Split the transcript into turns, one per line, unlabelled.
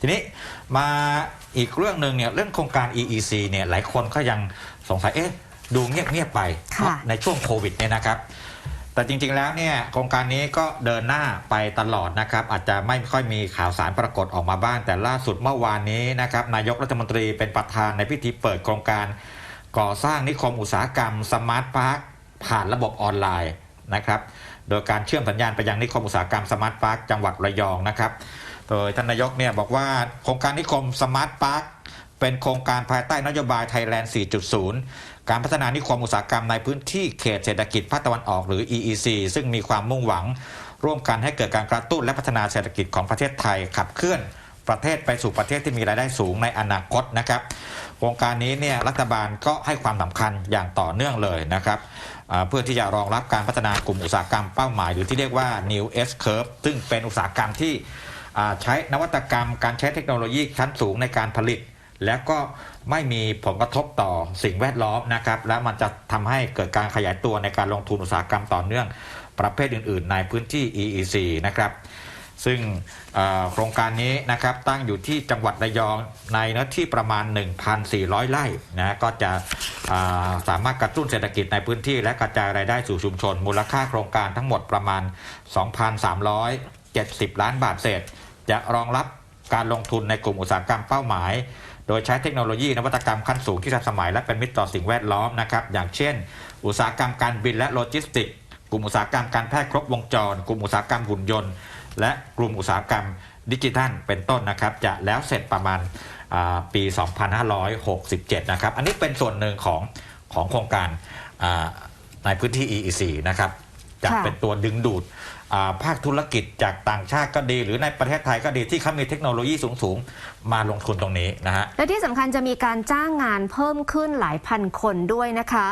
ทีนี้มาอีกเรื่องหนึ่งเนี่ยเรื่องโครงการ EEC เนี่ยหลายคนก็ยังสงสัยเอ๊ะดูเงียบๆไป
ค่ะ
เพราะในช่วงโควิดเนี่ยนะครับ แต่จริงๆแล้วเนี่ยโครงการนี้ก็เดินหน้าไปตลอดนะครับ อาจจะไม่ค่อยมีข่าวสารปรากฏออกมาบ้าง แต่ล่าสุดเมื่อวานนี้นะครับนายกรัฐมนตรีเป็นประธานในพิธีเปิดโครงการ ก่อสร้างนิคมอุตสาหกรรมสมาร์ทพาร์คผ่านระบบออนไลน์นะครับ โดยการเชื่อมสัญญาณไปยังนิคมอุตสาหกรรมสมาร์ทพาร์คจังหวัดระยองนะครับ โดยท่านนายกเนี่ยบอกว่าโครงการนิคมสมาร์ทพาร์คเป็นโครงการภายใต้นโยบายไทยแลนด์ 4.0 การพัฒนานิคมอุตสาหกรรมในพื้นที่เขตเศรษฐกิจภาคตะวันออกหรือ EEC ซึ่งมีความมุ่งหวัง ร่วมกันให้เกิดการกระตุ้นและพัฒนาเศรษฐกิจของประเทศไทยขับเคลื่อนประเทศไปสู่ประเทศที่มีรายได้สูงในอนาคตนะครับโครงการนี้เนี่ยรัฐบาลก็ให้ความสำคัญอย่างต่อเนื่องเลยนะครับเพื่อที่จะรองรับการพัฒนากลุ่มอุตสาหกรรมเป้าหมาย หรือที่เรียกว่า New S Curve ซึ่งเป็นอุตสาหกรรมที่ ใช้นวัตกรรม การใช้เทคโนโลยีชั้นสูงในการผลิต แล้วก็ไม่มีผลกระทบต่อสิ่งแวดล้อมนะครับ และมันจะทำให้เกิดการขยายตัวในการลงทุนอุตสาหกรรมต่อเนื่อง ประเภทอื่น ๆ ในพื้นที่ EEC นะครับซึ่งโครงการนี้นะครับตั้งอยู่ที่จังหวัดระยองในเนื้อที่ประมาณ 1,400 ไร่นะก็จะสามารถกระตุ้นเศรษฐกิจในพื้นที่ และกระจายรายได้สู่ชุมชน มูลค่าโครงการทั้งหมดประมาณ 2,370 ล้านบาทเศษ จะรองรับการลงทุนในกลุ่มอุตสาหกรรมเป้าหมาย โดยใช้เทคโนโลยีนวัตกรรมขั้นสูงที่ทันสมัยและเป็นมิตรต่อสิ่งแวดล้อมนะครับ อย่างเช่น อุตสาหกรรมการบินและโลจิสติกส์กลุ่มอุตสาหกรรมการแพทย์ครบวงจร กลุ่มอุตสาหกรรมหุ่นยนต์ และกลุ่มอุตสาหกรรมดิจิทัล เป็นต้นนะครับ จะแล้วเสร็จประมาณปี 2567 นะครับ อันนี้เป็นส่วนหนึ่งของของโครงการในพื้นที่ EEC นะครับ จะ
ค่ะ
เป็นตัวดึงดูดอ่าภาคธุรกิจจากต่างชาติก็ดี หรือในประเทศไทยก็ดีที่เขามีเทคโนโลยีสูงๆ มาลงทุนตรงนี้นะฮะ
และที่สำคัญจะมีการจ้างงานเพิ่มขึ้นหลายพันคนด้วยนะคะ